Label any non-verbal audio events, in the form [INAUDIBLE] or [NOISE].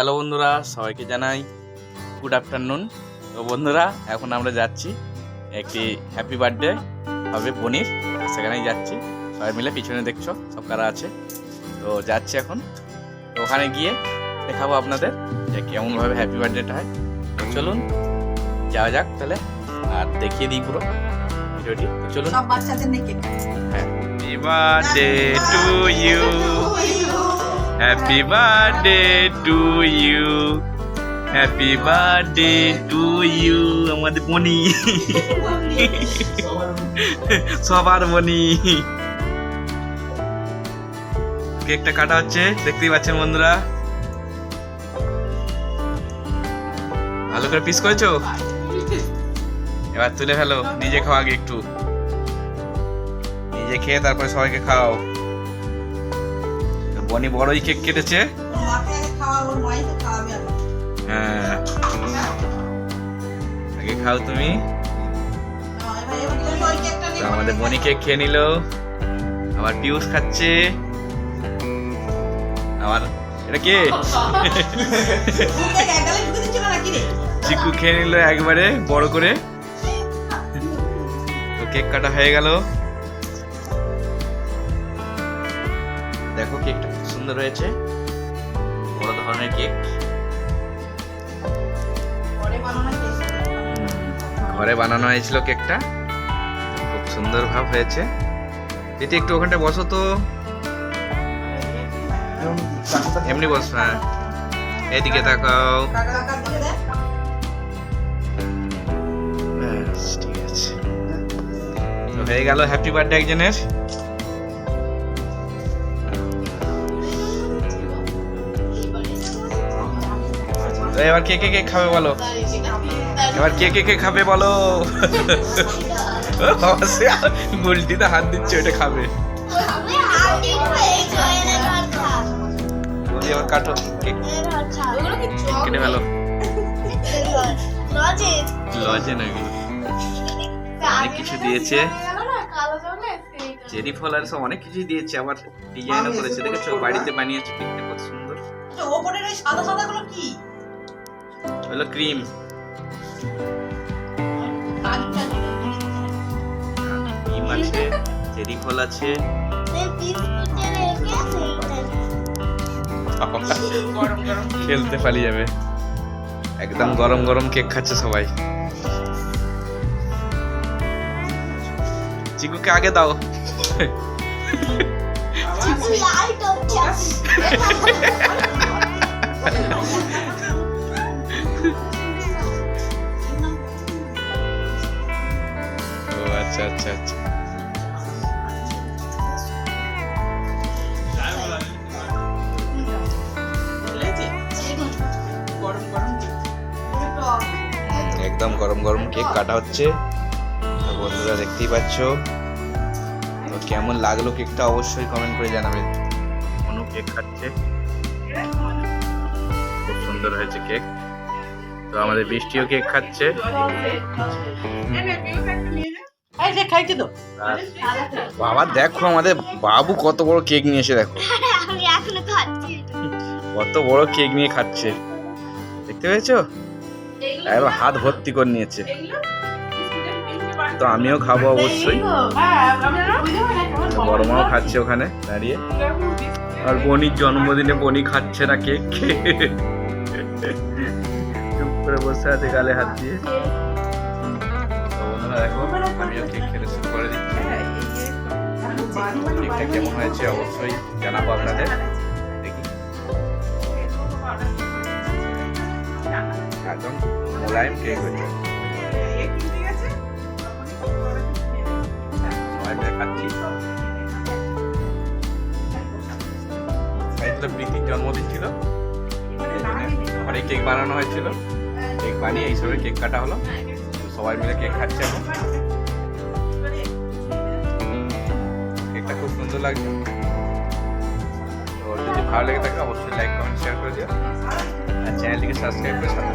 Hello বন্ধুরা সবাইকে জানাই গুড আফটারনুন তো বন্ধুরা এখন আমরা যাচ্ছি একটি হ্যাপি বার্থডে হবে বনির সেখানেই যাচ্ছি। সবাই মিলে পিছনে দেখছ সব কারা আছে? তো যাচ্ছি এখন। তো ওখানে গিয়ে দেখাবো আপনাদের যে কেমনভাবে হ্যাপি বার্থডেটা হয়। তো চলুন যাওয়া যাক তাহলে আর দেখিয়ে দিই পুরো ভিডিওটি। তো চলুন। Happy birthday to you happy birthday to you happy birthday to you আমাদের মনি সবার মনি কেকটা কাটা হচ্ছে, দেখতেই পাচ্ছেন বন্ধুরা। ভালো করে পিস করেছ? এবার তুলে ফেলো, নিজে খাও আগে একটু। নিজে খেয়ে তারপরে সবাইকে খাও বনি বড়ই কেক কেটেছে। হ্যাঁ। আগে খাও তুমি। আমাদের বনি কেক খেয়ে নিল। আবার পিউষ খাচ্ছে। আবার, এটা কে? চিকু খেয়ে নিল একবারে, বড় করে। তো কেক কাটা হয়ে গেল। দেখো কেকটা। হয়েছে বড় ধরনের কেক। ঘরে বানানো হয়েছিল কেকটা। খুব সুন্দর ভাব হয়েছে। দিদি, একটু ওখানটা বসো তো। এমনি বস হ্যাঁ। এদিকে আছে। হয়ে গেল হ্যাপি বার্থডে একজনের। এবার কে কে কে খাবে বলো? এবার কে কে কে খাবে বলো? [LAUGHS] গুলটিতে হাত দিচ্ছে ওটা খাবে। কাটো। ফেলো। লজে নাকি? অনেক কিছু দিয়েছে। চেরি সব অনেক কিছু দিয়েছে আবার ডিজাইনও করেছে। দেখেছ? বাড়িতে বানিয়েছে দেখতে কত সুন্দর। আচ্ছা, ওপরের সাদা সাদা গুলো কি? হলো ক্রিম ক্রিম আছে চেরি ফল আছে। খেলতে পালিয়ে যাবে। একদম গরম গরম কেক খাচ্ছে সবাই। চিকুকে আগে দাও। ও [LAUGHS] একদম গরম গরম কেক কাটা হচ্ছে। তো বন্ধুরা দেখতেই পাচ্ছ। তো কেমন লাগল কেকটা অবশ্যই কমেন্ট করে জানাবে। অনু কেক খাচ্ছে। খুব সুন্দর হয়েছে কেক। তো আমাদের বৃষ্টিও কেক খাচ্ছে। বাবা দেখো আমাদের বাবু কত বড় কেক নিয়ে এসে দেখো। আমি এখনও খাচ্ছি। কত বড় কেক নিয়ে খাচ্ছে। দেখতে পেয়েছ? একবার হাত ভর্তি করে নিয়েছে। তো আমিও খাব অবশ্যই। তো বড় মাও খাচ্ছে ওখানে দাঁড়িয়ে। আর বনির জন্মদিনে বনি খাচ্ছে না কেক চুপ করে বসে আছে গালে হাত দিয়ে। তো দেখো আমিও কেক খেতে শুরু করে দিচ্ছি। কেকটা কেমন হয়েছে অবশ্যই জানাব আপনাদের। দেখি। একদম মোলায়েম কেক হয়েছে প্রীতির জন্মদিন ছিল। ঘরে কেক বানানো হয়েছিল। কেক বানিয়ে এই সময় কেক কাটা হলো। সবাই মিলে কেক খাচ্ছে এখন। কেকটা খুব সুন্দর লাগছে। তো যদি ভালো লেগে থাকে, অবশ্যই লাইক কমেন্ট শেয়ার করে দিও। আর চ্যানেলটিকে সাবস্ক্রাইব করে সাথে